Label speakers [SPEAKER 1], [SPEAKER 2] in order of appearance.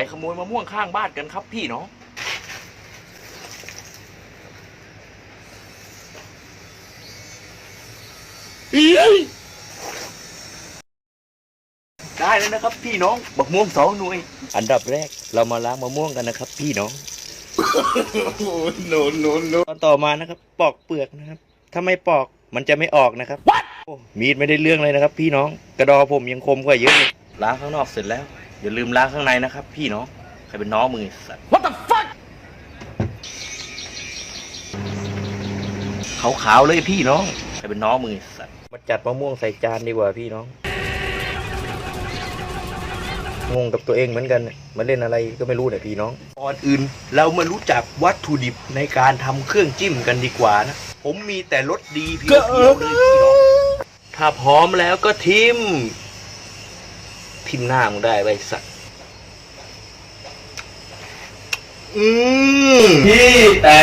[SPEAKER 1] ไปขโมยมะม่วงข้างบ้านกันครับพี่น้องได้แล้วนะครับ พี่น้องบักม่วงสองหน่วย อันดับแรกเรามาล้างมะม่วงกันนะครับ พี่น้อง
[SPEAKER 2] no, no, no.
[SPEAKER 1] ตอนต่อมานะครับ ปอกเปลือกนะครับ ถ้าไม่ปอกมันจะไม่ออกนะครับโอ้มีดไม่ได้เรื่องเลยนะครับ พี่น้อง กระดอผมยังคมกว่าเยอะเลยล้างข้างนอกเสร็จแล้ว อย่าลืมล้างข้างในนะครับ พี่น้องใครเป็นน้องมือสัตว์ What the fuck ขาวๆเลยพี่น้องใครเป็นน้องมือสัตว์ มาจัดมะม่วงใส่จานดีกว่าพี่น้อง งงกับตัวเองเหมือนกันเนี่ยมาเล่นอะไรก็ไม่รู้เนี่ยพี่น้อง ก่อนอื่นเรามารู้จักวัตถุดิบในการทำเครื่องจิ้มกันดีกว่านะ ผมมีแต่รสดีเพียวๆเลยพี่น้อง ถ้าพร้อมแล้วก็ทิม ทิมหน้ามึงได้ไว้สัตว์อืมพี่แต่